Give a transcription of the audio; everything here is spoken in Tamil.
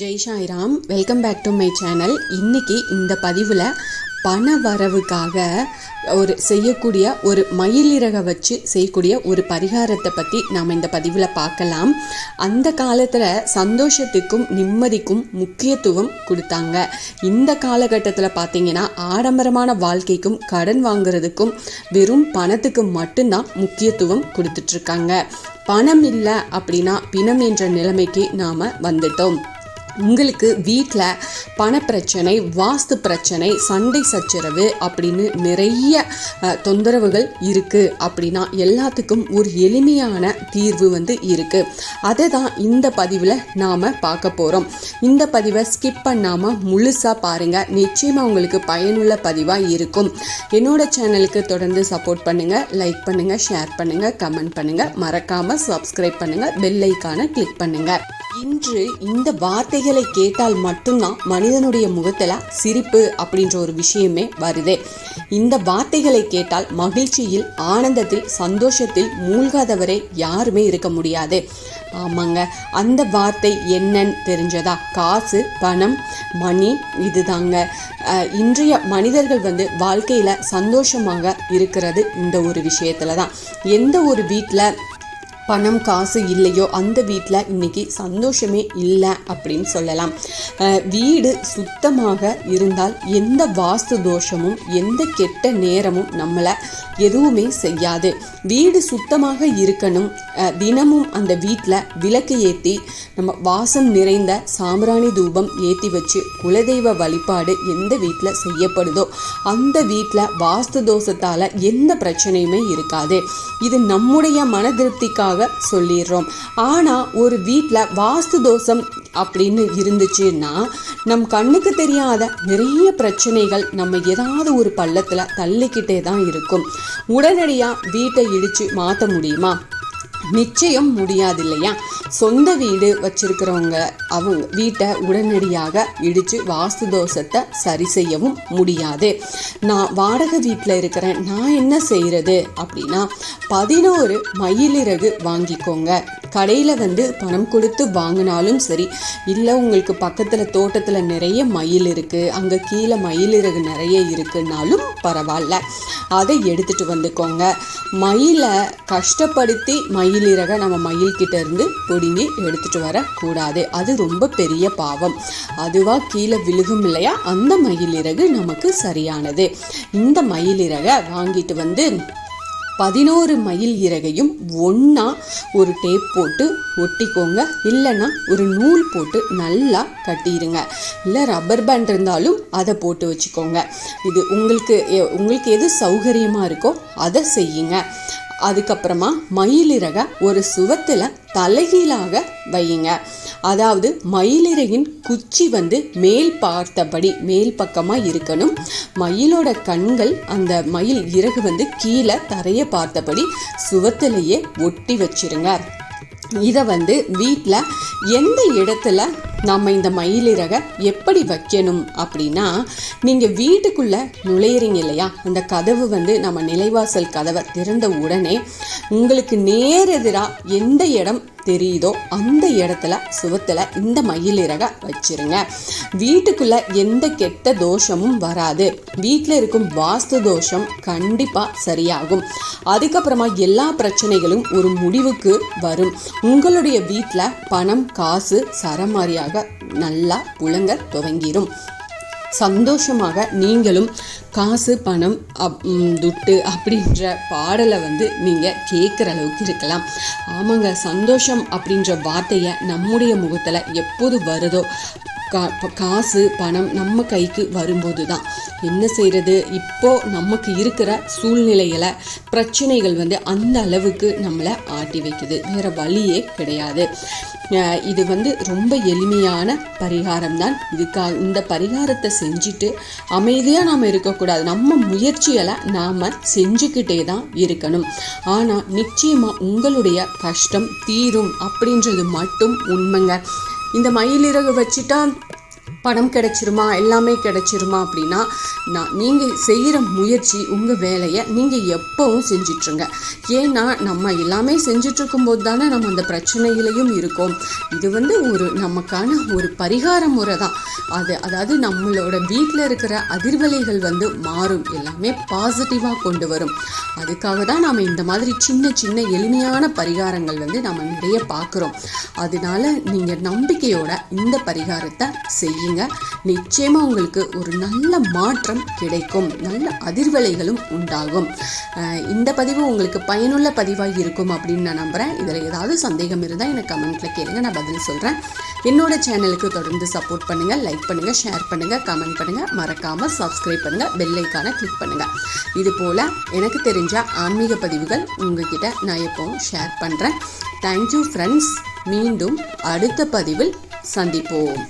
Jai Sairam welcome back to my channel இன்னைக்கு இந்த பதிவில் பண வரவுக்காக ஒரு செய்யக்கூடிய ஒரு மயிலிறக வச்சு செய்யக்கூடிய ஒரு பரிகாரத்தை பற்றி நாம் இந்த பதிவில் பார்க்கலாம். அந்த காலத்தில் சந்தோஷத்துக்கும் நிம்மதிக்கும் முக்கியத்துவம் கொடுத்தாங்க. இந்த காலகட்டத்தில் பார்த்தீங்கன்னா ஆடம்பரமான வாழ்க்கைக்கும் கடன் வாங்குறதுக்கும் வெறும் பணத்துக்கு மட்டும்தான் முக்கியத்துவம் கொடுத்துட்ருக்காங்க பணம் இல்லை அப்படின்னா பிணம் என்ற நிலைமைக்கு நாம் வந்துட்டோம். உங்களுக்கு வீட்டில் பணப்பிரச்சனை வாஸ்து பிரச்சனை சண்டை சச்சரவு அப்படின்னு நிறைய தொந்தரவுகள் இருக்குது அப்படின்னா எல்லாத்துக்கும் ஒரு எளிமையான தீர்வு வந்து இருக்குது அதை தான் இந்த பதிவில் நாம் பார்க்க போகிறோம் இந்த பதிவை ஸ்கிப் பண்ணாமல் முழுசாக பாருங்கள் நிச்சயமாக உங்களுக்கு பயனுள்ள பதிவாக இருக்கும். என்னோட சேனலுக்கு தொடர்ந்து சப்போர்ட் பண்ணுங்கள் லைக் பண்ணுங்கள் ஷேர் பண்ணுங்கள் கமெண்ட் பண்ணுங்கள் மறக்காமல் சப்ஸ்கிரைப் பண்ணுங்கள் பெல்லைக்கான கிளிக் பண்ணுங்கள் இன்று இந்த வார்த்தை வார்த்தைகளை கேட்டால் மட்டும்தான் மனிதனுடைய முகத்தில் சிரிப்பு அப்படின்ற ஒரு விஷயமே வருது. இந்த வார்த்தைகளை கேட்டால் மகிழ்ச்சியில் ஆனந்தத்தில் சந்தோஷத்தில் மூழ்காதவரை யாருமே இருக்க முடியாது. ஆமாங்க அந்த வார்த்தை என்னன்னு தெரிஞ்சதா? காசு பணம் மணி இதுதாங்க. இன்றைய மனிதர்கள் வந்து வாழ்க்கையில் சந்தோஷமாக இருக்கிறது இந்த ஒரு விஷயத்துல தான் எந்த ஒரு வீட்டில் பணம் காசு இல்லையோ அந்த வீட்டில் இன்னைக்கு சந்தோஷமே இல்லை அப்படின்னு சொல்லலாம். வீடு சுத்தமாக இருந்தால் எந்த வாஸ்து தோஷமும் எந்த கெட்ட நேரமும் நம்மளை எதுவுமே செய்யாது. வீடு சுத்தமாக இருக்கணும். தினமும் அந்த வீட்டில் விளக்கு ஏற்றி நம்ம வாசம் நிறைந்த சாம்பிராணி தூபம் ஏற்றி வச்சு குலதெய்வ வழிபாடு எந்த வீட்டில் செய்யப்படுதோ அந்த வீட்டில் வாஸ்து தோஷத்தால் எந்த பிரச்சனையுமே இருக்காது. இது நம்முடைய மன திருப்திக்காக சொல்லிடுறோம். ஆனால் ஒரு வீட்டில் வாஸ்து தோஷம் அப்படின்னு இருந்துச்சுன்னா நம் கண்ணுக்கு தெரியாத நிறைய பிரச்சனைகள் நம்ம ஏதாவது ஒரு பள்ளத்தில் தள்ளிக்கிட்டே தான் இருக்கும். உடனடியாக வீட்டை இடித்து மாற்ற முடியுமா? நிச்சயம் முடியாது இல்லையா? சொந்த வீடு வச்சிருக்கிறவங்க அவங்க வீட்டை உடனடியாக இடித்து வாஸ்து தோஷத்தை சரி செய்யவும் முடியாது. நான் வாடகை வீட்டில் இருக்கிறேன் நான் என்ன செய்கிறது அப்படின்னா பதினோரு மயிலிறகு வாங்கிக்கோங்க. கடையில் வந்து பணம் கொடுத்து வாங்கினாலும் சரி இல்லை உங்களுக்கு பக்கத்தில் தோட்டத்தில் நிறைய மயில் இருக்குது அங்கே கீழே மயிலிறகு நிறைய இருக்குன்னாலும் பரவாயில்ல. அதை எடுத்துட்டு வந்துக்கோங்க. மயிலை கஷ்டப்படுத்தி மயிலிறகை நம்ம மயில்கிட்ட இருந்து பிடுங்கி எடுத்துட்டு வரக்கூடாது. அது ரொம்ப பெரிய பாவம். அதுவா கீழே விழுகும் இல்லையா? அந்த மயிலிறகு நமக்கு சரியானது. இந்த மயிலிறக வாங்கிட்டு வந்து பதினோரு மயில் இறகையும் ஒன்றா ஒரு டேப் போட்டு ஒட்டிக்கோங்க. இல்லைன்னா ஒரு நூல் போட்டு நல்லா கட்டிடுங்க. இல்லை ரப்பர் பேண்ட் இருந்தாலும் அதை போட்டு வச்சுக்கோங்க. இது உங்களுக்கு உங்களுக்கு எது சௌகரியமாக இருக்கோ அதை செய்யுங்க. அதுக்கப்புறமா மயிலிறக ஒரு சுவத்தில் தலைகீழாக வையுங்க. அதாவது மயிலிறகின் குச்சி வந்து மேல் பார்த்தபடி மேல் பக்கமாக இருக்கணும். மயிலோட கண்கள் அந்த மயில் இறகு வந்து கீழே தரையை பார்த்தபடி சுவத்திலேயே ஒட்டி வச்சிருங்க. இதை வந்து வீட்டில் எந்த இடத்துல நம்ம இந்த மயிலிறகை எப்படி வைக்கணும் அப்படின்னா நீங்கள் வீட்டுக்குள்ளே நுழையிறீங்க இல்லையா? அந்த கதவு வந்து நம்ம நிலைவாசல் கதவை திறந்த உடனே உங்களுக்கு நேரெதிராக எந்த இடம் தெரியுதோ அந்த இடத்துல சுவத்தில் இந்த மயிலிறக வச்சிருங்க. வீட்டுக்குள்ள எந்த கெட்ட தோஷமும் வராது. வீட்டில் இருக்கும் வாஸ்து தோஷம் கண்டிப்பாக சரியாகும். அதுக்கப்புறமா எல்லா பிரச்சனைகளும் ஒரு முடிவுக்கு வரும். உங்களுடைய வீட்டில் பணம் காசு சரமாரியாக நல்லா புழங்க துவங்கிடும் சந்தோஷமாக நீங்களும் காசு பணம் அப் துட்டு அப்படின்ற பாடலை வந்து நீங்கள் கேட்குற அளவுக்கு இருக்கலாம். ஆமாங்க சந்தோஷம் அப்படின்ற வார்த்தையை நம்முடைய முகத்தில் எப்போது வருதோ கா காசு பணம் நம்ம கைக்கு வரும்போது தான் என்ன செய்கிறது இப்போ நமக்கு இருக்கிற சூழ்நிலையில் பிரச்சனைகள் வந்து அந்த அளவுக்கு நம்மளை ஆட்டி வைக்குது. வேற வழியே கிடையாது. இது வந்து ரொம்ப எளிமையான பரிகாரம் தான் இதுக்காக இந்த பரிகாரத்தை செஞ்சுட்டு அமைதியாக நாம் இருக்கக்கூடாது. நம்ம முயற்சிகளை நாம் செஞ்சுக்கிட்டே தான் இருக்கணும். ஆனால் நிச்சயமாக உங்களுடைய கஷ்டம் தீரும் அப்படின்றது மட்டும் உண்மைங்க. இந்த மயிலிறகு வச்சுட்டா பணம் கிடைச்சிருமா எல்லாமே கிடைச்சிருமா அப்படின்னா நான் நீங்கள் செய்கிற முயற்சி உங்கள் வேலையை நீங்கள் எப்போவும் செஞ்சிட்ருங்க. ஏன்னா நம்ம எல்லாமே செஞ்சிட்ருக்கும்போது தானே நம்ம அந்த பிரச்சனையிலையும் இருக்கோம். இது வந்து ஒரு நமக்கான ஒரு பரிகார முறை தான். அது அதாவது நம்மளோட வீட்டில் இருக்கிற அதிர்வலைகள் வந்து மாறும். எல்லாமே பாசிட்டிவாக கொண்டு வரும். அதுக்காக தான் நாம் இந்த மாதிரி சின்ன சின்ன எளிமையான பரிகாரங்கள் வந்து நம்ம நிறைய பார்க்குறோம். அதனால நீங்கள் நம்பிக்கையோட இந்த பரிகாரத்தை செய்யுங்க. நிச்சயமாக உங்களுக்கு ஒரு நல்ல மாற்றம் கிடைக்கும். நல்ல அதிர்வலைகளும் உண்டாகும். இந்த பதிவு உங்களுக்கு பயனுள்ள பதிவாக இருக்கும் அப்படின்னு நான் நம்புகிறேன் இதில் ஏதாவது சந்தேகம் இருந்தால் எனக்கு கமெண்ட்டில் கேளுங்க. நான் பதில் சொல்கிறேன் என்னோட சேனலுக்கு தொடர்ந்து சப்போர்ட் பண்ணுங்கள் லைக் பண்ணுங்கள் ஷேர் பண்ணுங்கள் கமெண்ட் பண்ணுங்கள் மறக்காமல் சப்ஸ்கிரைப் பண்ணுங்கள் பெல்லைக்கான கிளிக் பண்ணுங்கள் இது போல் எனக்கு தெரிஞ்ச ஆன்மீக பதிவுகள் உங்ககிட்ட நான் எப்பவும் ஷேர் பண்ணுறேன் தேங்க்யூ ஃப்ரெண்ட்ஸ் மீண்டும் அடுத்த பதிவில் சந்திப்போம்.